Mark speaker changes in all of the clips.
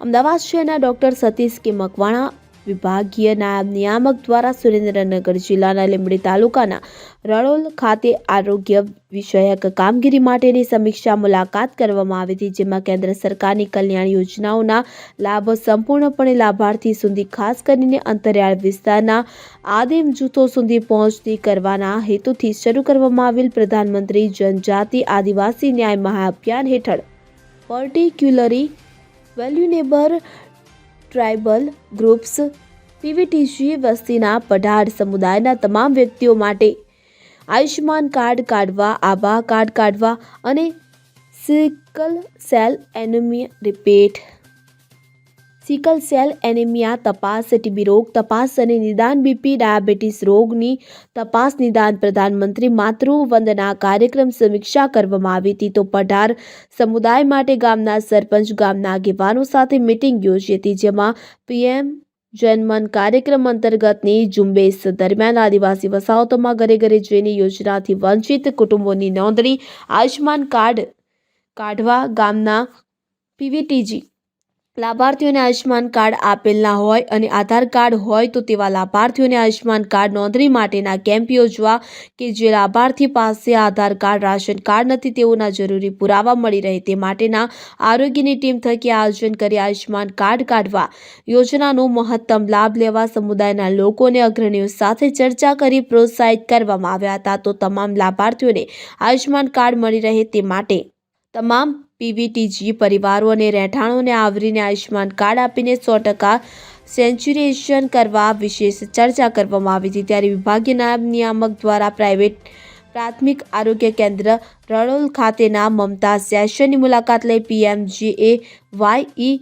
Speaker 1: અમદાવાદ શહેરના ડોક્ટર સતીશ કે મકવાણા વિભાગીય નાયબ નિયામક દ્વારા સુરેન્દ્રનગર જિલ્લાના લીંબડી તાલુકાના રણોલ ખાતે આરોગ્ય વિષયક કામગીરી માટેની સમીક્ષા મુલાકાત કરવામાં આવી હતી, જેમાં કેન્દ્ર સરકારની કલ્યાણ યોજનાઓના લાભો સંપૂર્ણપણે લાભાર્થી સુધી ખાસ કરીને અંતરિયાળ વિસ્તારના આદિમ જૂથો સુધી પહોંચતી કરવાના હેતુથી શરૂ કરવામાં આવેલ પ્રધાનમંત્રી જનજાતિ આદિવાસી ન્યાય મહાઅભિયાન હેઠળ particularly vulnerable tribal groups PVTG વસ્તીના પઢાર સમુદાયના તમામ વ્યક્તિઓ માટે આયુષ્યમાન કાર્ડ કાઢવા, આભા કાર્ડ કાઢવા અને sickle cell anaemia repeat sickle cell anaemia તપાસ ટીબી રોગ તપાસ અને નિદાન બીપી ડાયાબિટીસ રોગની તપાસ નિદાન પ્રધાનમંત્રી માતૃ વંદના કાર્યક્રમ સમીક્ષા કરવામાં આવી હતી તો પઢાર સમુદાય માટે ગામના સરપંચ ગામના આગેવાનો સાથે મિટિંગ યોજી હતી જેમાં પીએમ જનમન કાર્યક્રમ અંતર્ગતની ઝુંબેશ દરમિયાન આદિવાસી વસાહતોમાં ઘરે ઘરે જઈને યોજનાથી વંચિત કુટુંબોની નોંધણી આયુષ્યમાન કાર્ડ કાઢવા ગામના પીવીટીજી લાભાર્થીઓને આયુષ્યમાન કાર્ડ આપેલ ના હોય અને આધાર કાર્ડ હોય તો તેવા લાભાર્થીઓને આયુષ્યમાન કાર્ડ નોંધણી માટેના કેમ્પ યોજવા કે જે લાભાર્થી પાસે આધાર કાર્ડ, રાશન કાર્ડ નથી તેઓના જરૂરી પુરાવા મળી રહે તે માટેના આરોગ્યની ટીમ થકી આયોજન કરી આયુષ્યમાન કાર્ડ કાઢવા યોજનાનો મહત્તમ લાભ લેવા સમુદાયના લોકોને અગ્રણીઓ સાથે ચર્ચા કરી પ્રોત્સાહિત કરવામાં આવ્યા હતા. તો તમામ લાભાર્થીઓને આયુષ્યમાન કાર્ડ મળી રહે તે માટે તમામ પીવીટીજી પરિવારો અને રહેઠાણોને આવરીને આયુષ્યમાન કાર્ડ આપીને સો ટકા સેન્ચ્યુરેશન કરવા વિશેષ ચર્ચા કરવામાં આવી હતી. ત્યારે વિભાગીય નિયામક દ્વારા પ્રાઇવેટ પ્રાથમિક આરોગ્ય કેન્દ્ર રણોલ ખાતેના મમતા સેશનની મુલાકાત લઈ PMJA Y e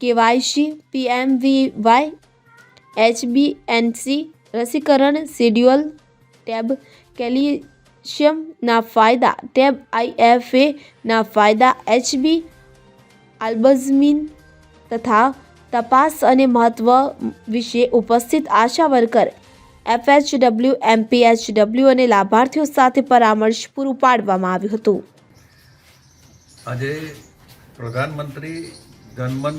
Speaker 1: KYC PMV Y HBNC રસીકરણ શેડ્યુઅલ ટેબ કેલ્શિયમના ફાયદા ટેબ આઈએફએ ના ફાયદા એચબી, આલ્બઝમીન તથા તપાસ અને મહત્વ વિશે ઉપસ્થિત આશા વર્કર, એફએચડબલ્યુ, એમપીએચડબલ્યુ અને લાભાર્થીઓ સાથે પરામર્શ પૂરું પાડવામાં આવ્યું હતું.
Speaker 2: આજે પ્રધાનમંત્રી જનમન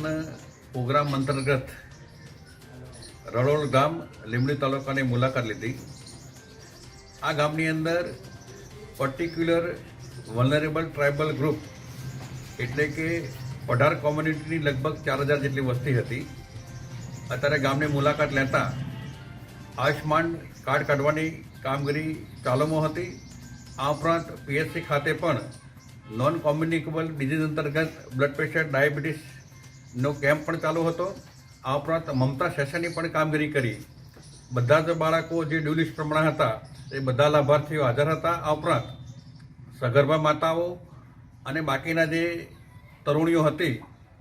Speaker 2: પ્રોગ્રામ અંતર્ગત રડોલ ગામ લીમડી તાલુકાની મુલાકાત લીધી. આ ગામની અંદર પર્ટિક્યુલર વલનરેબલ ટ્રાઇબલ ગ્રુપ એટલે કે અઢાર કોમ્યુનિટીની લગભગ ચાર હજાર જેટલી વસ્તી હતી. અત્યારે ગામની મુલાકાત લેતા આયુષ્માન કાર્ડ કાઢવાની કામગીરી ચાલુમાં હતી. આ ઉપરાંત પીએચસી ખાતે પણ નોન કોમ્યુનિકેબલ ડિઝીઝ અંતર્ગત બ્લડ પ્રેશર ડાયાબિટીસનો કેમ્પ પણ ચાલુ હતો. આ ઉપરાંત મમતા સેશનની પણ કામગીરી કરી. બધા જ બાળકો જે ડ્યુલિસ્ટ પ્રમાણે હતા એ બધા લાભાર્થીઓ હાજર હતા. આ ઉપરાંત સગર્ભા માતાઓ અને બાકીના જે તરુણીઓ હતી,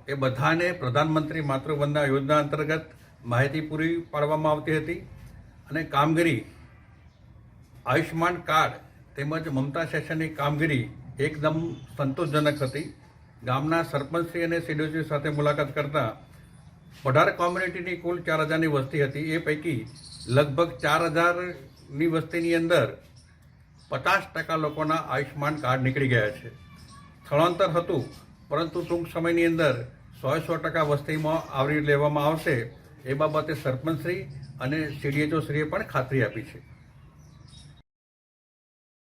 Speaker 2: એ બધાને પ્રધાનમંત્રી માતૃવંદના યોજના અંતર્ગત માહિતી પૂરી પાડવામાં આવતી હતી અને કામગીરી, આયુષ્યમાન કાર્ડ તેમજ મમતા સેશનની કામગીરી એકદમ સંતોષજનક હતી. ગામના સરપંચશ્રી અને સીડીઓશ્રી સાથે મુલાકાત કરતા અઢાર કોમ્યુનિટીની કુલ ચાર હજારની વસ્તી હતી. એ પૈકી લગભગ ચાર હજારની વસ્તીની અંદર પચાસ ટકા લોકોના આયુષ્યમાન કાર્ડ નીકળી ગયા છે. સ્થળાંતર હતું પરંતુ ટૂંક સમયની અંદર સો સો ટકા વસ્તીમાં આવરી લેવામાં આવશે એ બાબતે સરપંચશ્રી અને સીડીએચઓશ્રીએ પણ ખાતરી આપી છે.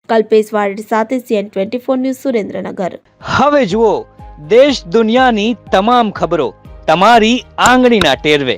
Speaker 1: કલ્પેશ વાડ સાથે CN twenty four news Surendranagar.
Speaker 3: હવે જુઓ દેશ દુનિયાની તમામ ખબરો તમારી આંગળીના ટેરવે.